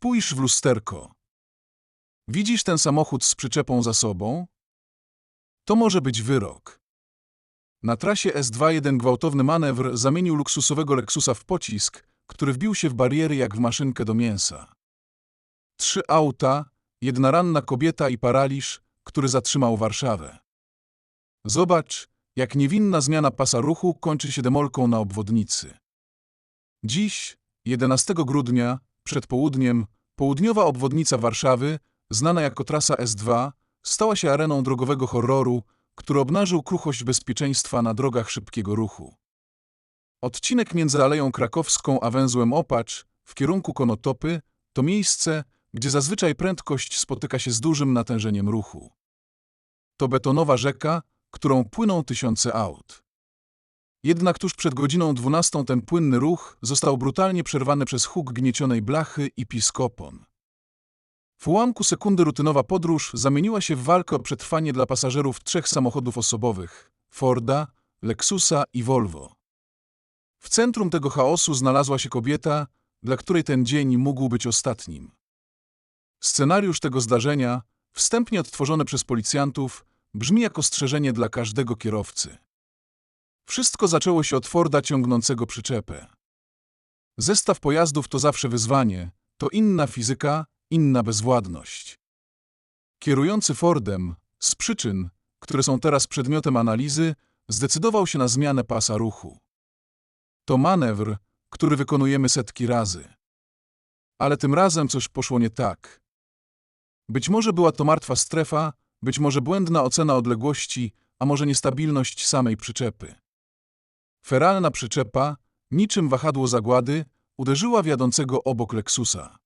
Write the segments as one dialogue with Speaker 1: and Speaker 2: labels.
Speaker 1: Spójrz w lusterko. Widzisz ten samochód z przyczepą za sobą? To może być wyrok. Na trasie S2 jeden gwałtowny manewr zamienił luksusowego Lexusa w pocisk, który wbił się w bariery jak w maszynkę do mięsa. Trzy auta, jedna ranna kobieta i paraliż, który zatrzymał Warszawę. Zobacz, jak niewinna zmiana pasa ruchu kończy się demolką na obwodnicy. Dziś, 11 grudnia, przed południem, południowa obwodnica Warszawy, znana jako trasa S2, stała się areną drogowego horroru, który obnażył kruchość bezpieczeństwa na drogach szybkiego ruchu. Odcinek między Aleją Krakowską a węzłem Opacz w kierunku Konotopy to miejsce, gdzie zazwyczaj prędkość spotyka się z dużym natężeniem ruchu. To betonowa rzeka, którą płyną tysiące aut. Jednak tuż przed godziną 12 ten płynny ruch został brutalnie przerwany przez huk gniecionej blachy i piskopon. W ułamku sekundy rutynowa podróż zamieniła się w walkę o przetrwanie dla pasażerów trzech samochodów osobowych Forda, Lexusa i Volvo. W centrum tego chaosu znalazła się kobieta, dla której ten dzień mógł być ostatnim. Scenariusz tego zdarzenia, wstępnie odtworzony przez policjantów, brzmi jak ostrzeżenie dla każdego kierowcy. Wszystko zaczęło się od Forda ciągnącego przyczepę. Zestaw pojazdów to zawsze wyzwanie, to inna fizyka, inna bezwładność. Kierujący Fordem, z przyczyn, które są teraz przedmiotem analizy, zdecydował się na zmianę pasa ruchu. To manewr, który wykonujemy setki razy. Ale tym razem coś poszło nie tak. Być może była to martwa strefa, być może błędna ocena odległości, a może niestabilność samej przyczepy. Feralna przyczepa, niczym wahadło zagłady, uderzyła w jadącego obok Lexusa.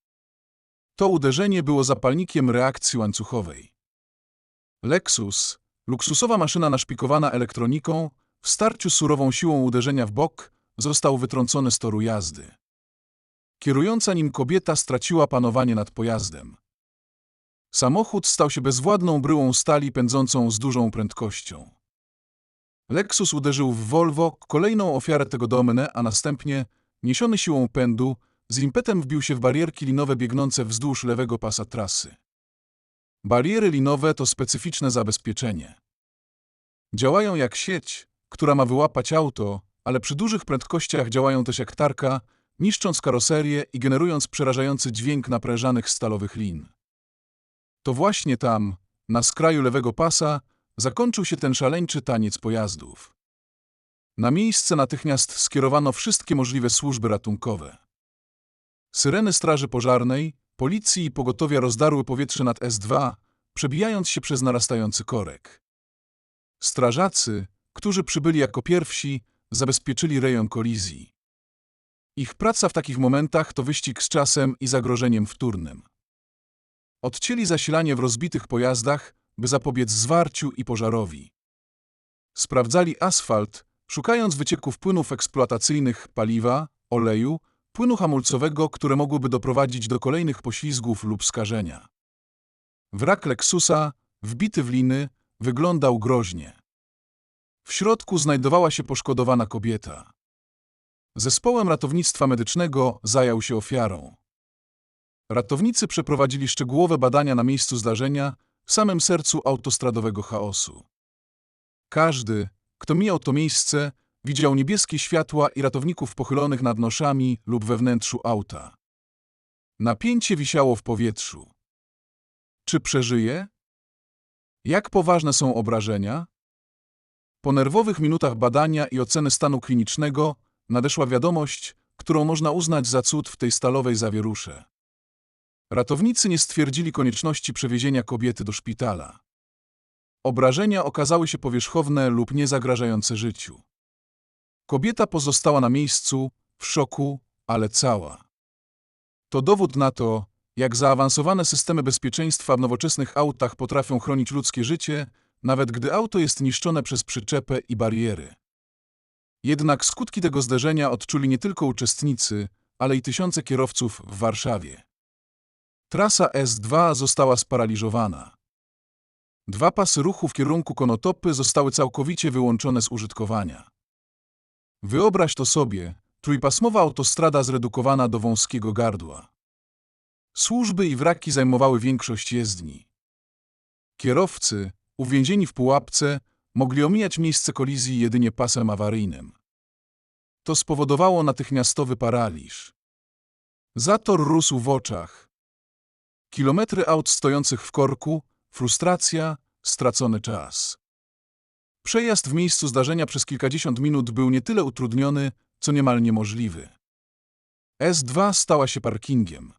Speaker 1: To uderzenie było zapalnikiem reakcji łańcuchowej. Lexus, luksusowa maszyna naszpikowana elektroniką, w starciu surową siłą uderzenia w bok, został wytrącony z toru jazdy. Kierująca nim kobieta straciła panowanie nad pojazdem. Samochód stał się bezwładną bryłą stali pędzącą z dużą prędkością. Lexus uderzył w Volvo, kolejną ofiarę tego domene, a następnie, niesiony siłą pędu, z impetem wbił się w barierki linowe biegnące wzdłuż lewego pasa trasy. Bariery linowe to specyficzne zabezpieczenie. Działają jak sieć, która ma wyłapać auto, ale przy dużych prędkościach działają też jak tarka, niszcząc karoserię i generując przerażający dźwięk naprężanych stalowych lin. To właśnie tam, na skraju lewego pasa, zakończył się ten szaleńczy taniec pojazdów. Na miejsce natychmiast skierowano wszystkie możliwe służby ratunkowe. Syreny straży pożarnej, policji i pogotowia rozdarły powietrze nad S2, przebijając się przez narastający korek. Strażacy, którzy przybyli jako pierwsi, zabezpieczyli rejon kolizji. Ich praca w takich momentach to wyścig z czasem i zagrożeniem wtórnym. Odcięli zasilanie w rozbitych pojazdach, by zapobiec zwarciu i pożarowi. Sprawdzali asfalt, szukając wycieków płynów eksploatacyjnych, paliwa, oleju, płynu hamulcowego, które mogłyby doprowadzić do kolejnych poślizgów lub skażenia. Wrak Lexusa, wbity w liny, wyglądał groźnie. W środku znajdowała się poszkodowana kobieta. Zespołem ratownictwa medycznego zajął się ofiarą. Ratownicy przeprowadzili szczegółowe badania na miejscu zdarzenia, w samym sercu autostradowego chaosu. Każdy, kto mijał to miejsce, widział niebieskie światła i ratowników pochylonych nad noszami lub we wnętrzu auta. Napięcie wisiało w powietrzu. Czy przeżyje? Jak poważne są obrażenia? Po nerwowych minutach badania i oceny stanu klinicznego nadeszła wiadomość, którą można uznać za cud w tej stalowej zawierusze. Ratownicy nie stwierdzili konieczności przewiezienia kobiety do szpitala. Obrażenia okazały się powierzchowne lub niezagrażające życiu. Kobieta pozostała na miejscu, w szoku, ale cała. To dowód na to, jak zaawansowane systemy bezpieczeństwa w nowoczesnych autach potrafią chronić ludzkie życie, nawet gdy auto jest niszczone przez przyczepę i bariery. Jednak skutki tego zderzenia odczuli nie tylko uczestnicy, ale i tysiące kierowców w Warszawie. Trasa S2 została sparaliżowana. Dwa pasy ruchu w kierunku Konotopy zostały całkowicie wyłączone z użytkowania. Wyobraź to sobie, trójpasmowa autostrada zredukowana do wąskiego gardła. Służby i wraki zajmowały większość jezdni. Kierowcy, uwięzieni w pułapce, mogli omijać miejsce kolizji jedynie pasem awaryjnym. To spowodowało natychmiastowy paraliż. Zator rósł w oczach. Kilometry aut stojących w korku, frustracja, stracony czas. Przejazd w miejscu zdarzenia przez kilkadziesiąt minut był nie tyle utrudniony, co niemal niemożliwy. S2 stała się parkingiem.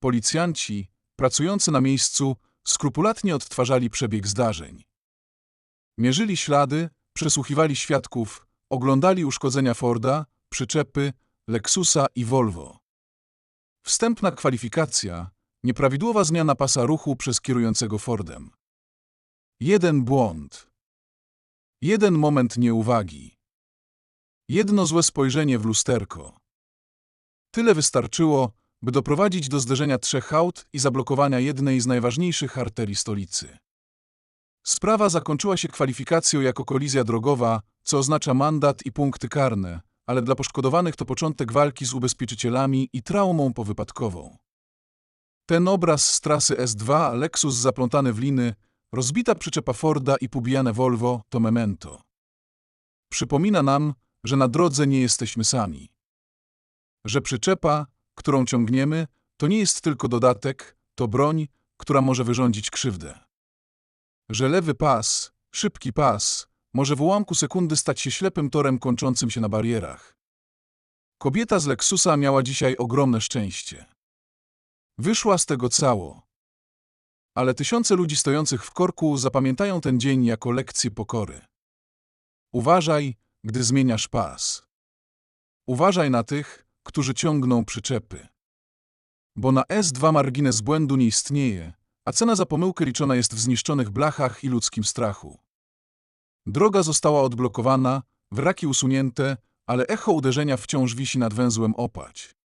Speaker 1: Policjanci, pracujący na miejscu, skrupulatnie odtwarzali przebieg zdarzeń. Mierzyli ślady, przesłuchiwali świadków, oglądali uszkodzenia Forda, przyczepy, Lexusa i Volvo. Wstępna kwalifikacja, nieprawidłowa zmiana pasa ruchu przez kierującego Fordem. Jeden błąd. Jeden moment nieuwagi. Jedno złe spojrzenie w lusterko. Tyle wystarczyło, by doprowadzić do zderzenia trzech aut i zablokowania jednej z najważniejszych arterii stolicy. Sprawa zakończyła się kwalifikacją jako kolizja drogowa, co oznacza mandat i punkty karne, ale dla poszkodowanych to początek walki z ubezpieczycielami i traumą powypadkową. Ten obraz z trasy S2, Lexus zaplątany w liny, rozbita przyczepa Forda i pubijane Volvo to memento. Przypomina nam, że na drodze nie jesteśmy sami. Że przyczepa, którą ciągniemy, to nie jest tylko dodatek, to broń, która może wyrządzić krzywdę. Że lewy pas, szybki pas, może w ułamku sekundy stać się ślepym torem kończącym się na barierach. Kobieta z Lexusa miała dzisiaj ogromne szczęście. Wyszła z tego cało. Ale tysiące ludzi stojących w korku zapamiętają ten dzień jako lekcję pokory. Uważaj, gdy zmieniasz pas. Uważaj na tych, którzy ciągną przyczepy. Bo na S2 margines błędu nie istnieje, a cena za pomyłkę liczona jest w zniszczonych blachach i ludzkim strachu. Droga została odblokowana, wraki usunięte, ale echo uderzenia wciąż wisi nad węzłem opać.